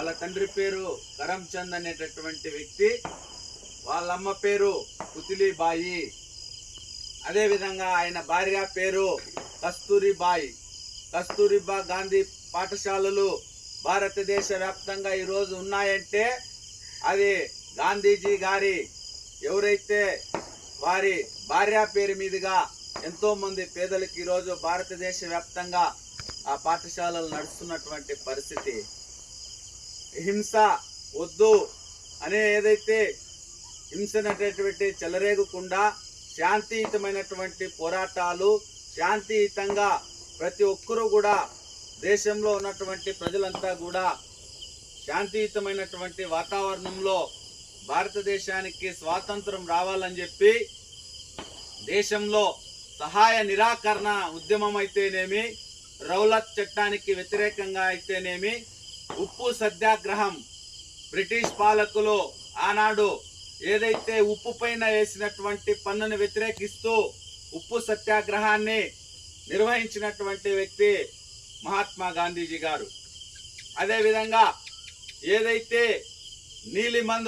వాళ్ళ తండ్రి పేరు కరంచంద్ అనేటటువంటి వ్యక్తి వాళ్ళమ్మ పేరు పుతిలీబాయి అదేవిధంగా ఆయన భార్య పేరు కస్తూరిబాయి కస్తూరిబా గాంధీ పాఠశాలలు భారతదేశ వ్యాప్తంగా ఈరోజు ఉన్నాయంటే అది గాంధీజీ గారి ఎవరైతే వారి భార్య పేరు మీదుగా ఎంతో మంది పేదలకు ఈరోజు భారతదేశ వ్యాప్తంగా ఆ పాఠశాలలు నడుస్తున్నటువంటి పరిస్థితి. హింస వద్దు అనే ఏదైతే హింసనటువంటి చెలరేగకుండా శాంతియుతమైనటువంటి పోరాటాలు శాంతియుతంగా ప్రతి ఒక్కరూ కూడా దేశంలో ఉన్నటువంటి ప్రజలంతా కూడా శాంతియుతమైనటువంటి వాతావరణంలో భారతదేశానికి స్వాతంత్రం రావాలని చెప్పి దేశంలో సహాయ నిరాకరణ ఉద్యమం అయితేనేమి రౌలత్ చట్టానికి వ్యతిరేకంగా అయితేనేమి ఉప్పు సత్యాగ్రహం. బ్రిటిష్ పాలకులు ఆనాడు ఏదైతే ఉప్పు పైన వేసినటువంటి పన్నును వ్యతిరేకిస్తూ ఉప్పు సత్యాగ్రహాన్ని నిర్వహించినటువంటి వ్యక్తి మహాత్మా గాంధీజీ గారు. అదేవిధంగా ఏదైతే నీలిమందు